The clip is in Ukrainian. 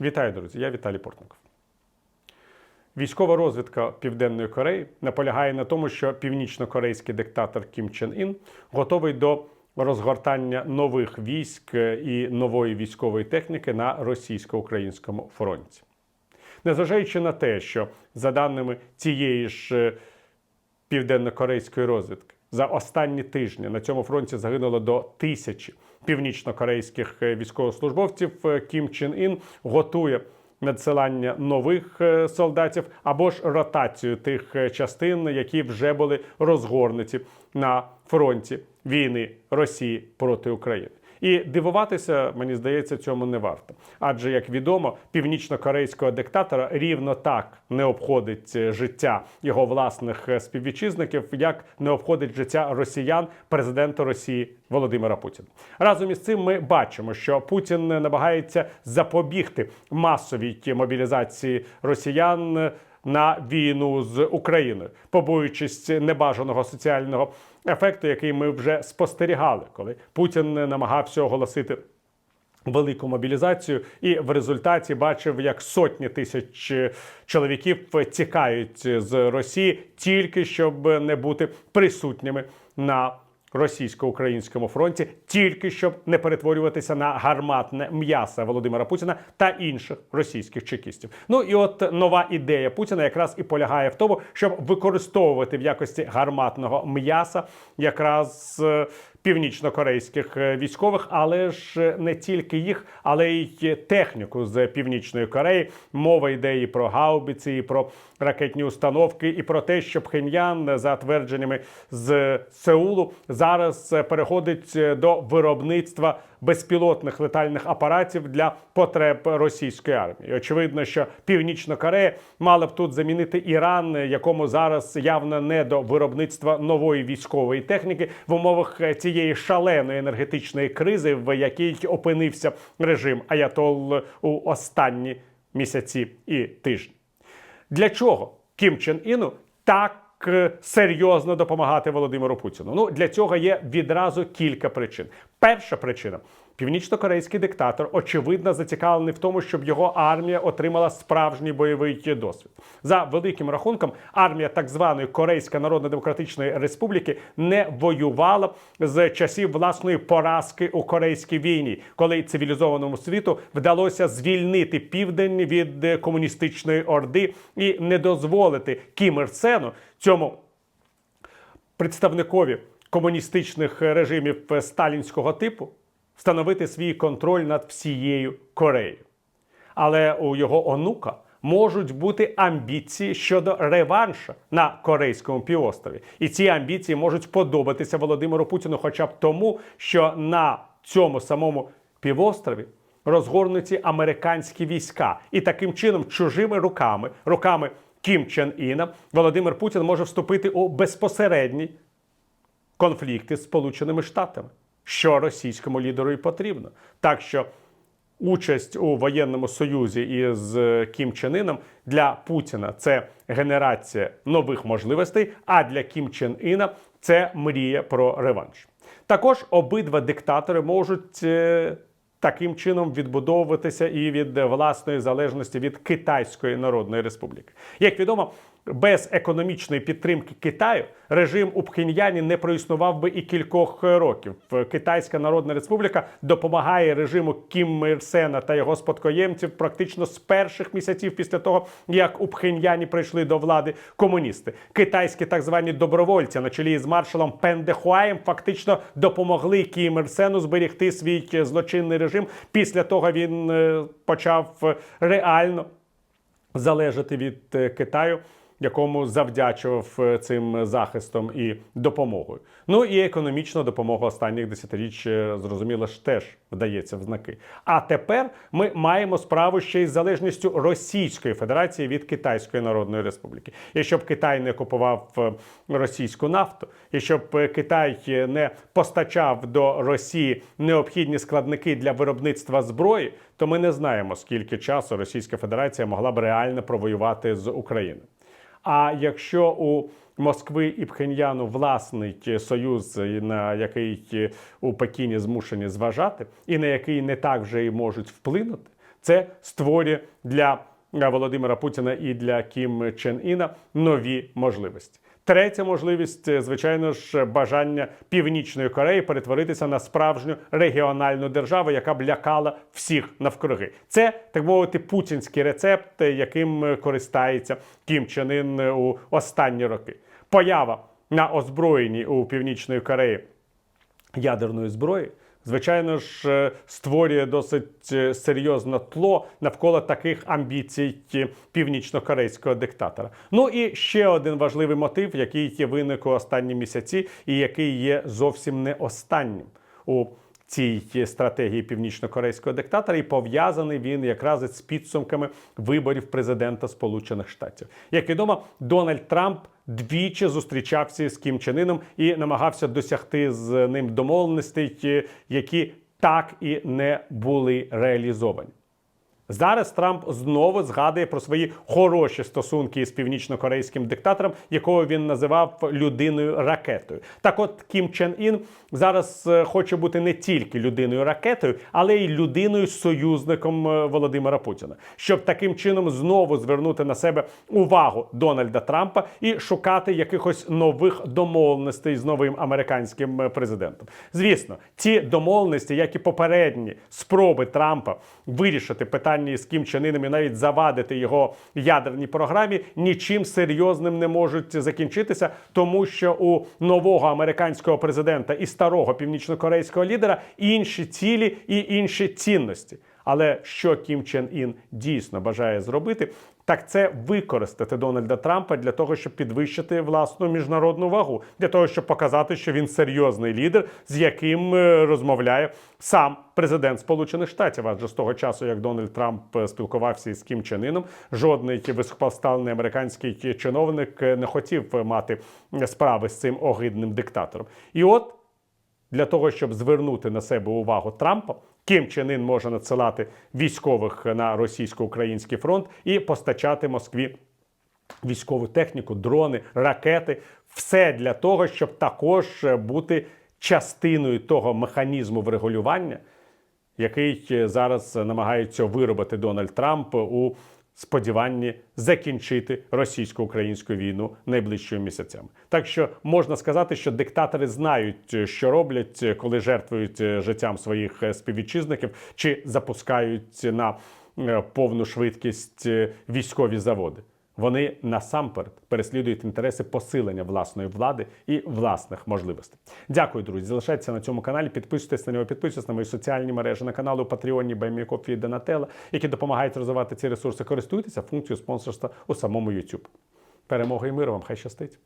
Вітаю, друзі! Я Віталій Портников. Військова розвідка Південної Кореї наполягає на тому, що північно-корейський диктатор Кім Чен Ін готовий до розгортання нових військ і нової військової техніки на російсько-українському фронті. Незважаючи на те, що за даними цієї ж е, південно-корейської розвідки. За останні тижні на цьому фронті загинуло до тисячі північно-корейських е, військовослужбовців. Е, Кім Чен Ін готує надсилання нових е, солдатів або ж ротацію тих частин, які вже були розгорнуті на фронті війни Росії проти України. І дивуватися, мені здається, цьому не варто. Адже, як відомо, північно-корейського диктатора рівно так не обходить е, життя його власних е, співвітчизників, як не обходить життя росіян президента Росії Володимира Путіна. Разом із цим ми бачимо, що Путін намагається запобігти масовій мобілізації росіян. е, На війну з Україною, побоюючись небажаного соціального ефекту, який ми вже спостерігали, коли Путін намагався оголосити велику мобілізацію, і в результаті бачив, як сотні тисяч е, чоловіків тікають з Росії тільки щоб не бути присутніми на російсько-українському фронті, тільки щоб не перетворюватися на гарматне м'ясо Володимира Путіна та інших російських чекістів. Ну і от нова ідея Путіна якраз і полягає в тому, щоб використовувати в якості гарматного м'яса якраз. Е, Північно-корейських е, військових, але ж е, не тільки їх, але й техніку з північної Кореї. Мова йде і про гаубиці, і про ракетні установки, і про те, що Пхеньян за твердженнями з Сеулу зараз е, переходить е, до виробництва безпілотних летальних апаратів для потреб російської армії. Очевидно, що Північна Корея мала б тут замінити Іран, якому зараз явно не до виробництва нової військової техніки в умовах цієї шаленої енергетичної кризи, в якій опинився режим Аятол у останні місяці і тижні. Для чого Кім Чен Іну так серйозно допомагати Володимиру Путіну? Ну для цього є відразу кілька причин. Перша причина. Північно-корейський диктатор очевидно зацікавлений в тому, щоб його армія отримала справжній бойовий досвід. За великим рахунком, армія так званої Корейської Народно-Демократичної Республіки не воювала з часів власної поразки у корейській війні, коли цивілізованому світу вдалося звільнити південь від е, комуністичної орди і не дозволити Кім Ір Сену, цьому представникові комуністичних режимів сталінського типу встановити свій контроль над всією Кореєю. Але у його онука можуть бути амбіції щодо реванша на Корейському півострові. І ці амбіції можуть подобатися Володимиру Путіну, хоча б тому, що на цьому самому півострові розгорнуті американські війська, і таким чином чужими руками, руками Кім Чен Іна, Володимир Путін може вступити у безпосередній конфлікти з Сполученими Штатами, що російському лідеру і потрібно. Так що участь у воєнному союзі із е, Кім Чен Іном для Путіна це генерація нових можливостей, а для Кім Чен Іна це мрія про реванш. Також обидва диктатори можуть. Таким чином відбудовуватися і від власної залежності від Китайської Народної Республіки. Як відомо, без економічної підтримки Китаю режим у Пхеньяні не проіснував би і кількох років. Китайська Народна Республіка допомагає режиму Кім Ір Сена та його спадкоємців практично з перших місяців після того, як у Пхеньяні прийшли до влади комуністи. Китайські так звані добровольці на чолі з маршалом Пендехуаєм фактично допомогли Кім Ір Сену зберегти свій злочинний режим. Після того він е, почав е, реально залежати від е, Китаю, якому завдячував е, цим захистом і допомогою. Ну і економічна допомога останніх десятиріч, е, зрозуміло ж, теж вдається в знаки. А тепер ми маємо справу ще із залежністю Російської Федерації від Китайської Народної Республіки. І щоб Китай не купував е, російську нафту, і щоб Китай не постачав до Росії необхідні складники для виробництва зброї, то ми не знаємо, скільки часу Російська Федерація могла б реально провоювати з Україною. А якщо у Москви і Пхеньяну власний союз, на який у Пекіні змушені зважати, і на який не так вже і можуть вплинути, Це створює для е, Володимира Путіна і для Кім Чен Іна нові можливості. Третя можливість, е, звичайно ж, бажання Північної Кореї перетворитися на справжню регіональну державу, яка б лякала всіх навкруги. Це так мовити путінський рецепт, е, яким е, користається Кім Чен Ін у останні роки. Поява на озброєнні у Північної Кореї ядерної зброї, звичайно ж, е, створює досить е, серйозне тло навколо таких амбіцій е, північно-корейського диктатора. Ну і ще один важливий мотив, який є виник у останні місяці, і який є зовсім не останнім у цій стратегії північно-корейського диктатора, і пов'язаний він якраз із підсумками виборів президента Сполучених Штатів. Як відомо, Дональд Трамп двічі зустрічався з Кім Чен Іном і намагався досягти з ним домовленостей, які так і не були реалізовані. Зараз Трамп знову згадує про свої хороші стосунки з північно-корейським диктатором, якого він називав людиною ракетою. Так, от Кім Чен Ін зараз е, хоче бути не тільки людиною ракетою, але й людиною союзником е, Володимира Путіна, щоб таким чином знову звернути на себе увагу Дональда Трампа і шукати якихось нових домовленостей з новим американським е, президентом. Звісно, ці домовленості, як і попередні спроби Трампа вирішити питання з Кім Чен і навіть завадити його ядерній програмі, нічим серйозним не можуть закінчитися, тому що у нового американського президента і старого північнокорейського лідера інші цілі і інші цінності. Але що Кім Чен Ін дійсно бажає зробити, так це використати Дональда Трампа для того, щоб підвищити власну міжнародну вагу, для того, щоб показати, що він серйозний лідер, з яким е, розмовляє сам президент Сполучених Штатів. Адже з того часу, як Дональд Трамп е, спілкувався із Кім Чен жодний високопоставлений американський чиновник е, не хотів мати справи з цим огидним диктатором. І от для того, щоб звернути на себе увагу Трампа, Кім Чен Ін може надсилати військових на російсько-український фронт і постачати Москві військову техніку, дрони, ракети. Все для того, щоб також бути частиною того механізму врегулювання, який е, зараз намагається виробити Дональд Трамп у сподіванні закінчити російсько-українську війну найближчими місяцями. Так що можна сказати, що диктатори знають, що роблять, коли жертвують е, життям своїх е, співвітчизників чи запускають на е, повну швидкість військові заводи. Вони насамперед переслідують інтереси посилення власної влади і власних можливостей. Дякую, друзі. Залишайтеся на цьому каналі. Підписуйтесь на нього, підписуйтесь на мої соціальні мережі на каналу Патреоні Баймікофі Донателла, які допомагають розвивати ці ресурси. Користуйтеся функцією спонсорства у самому YouTube. Перемоги і миру вам! Хай щастить!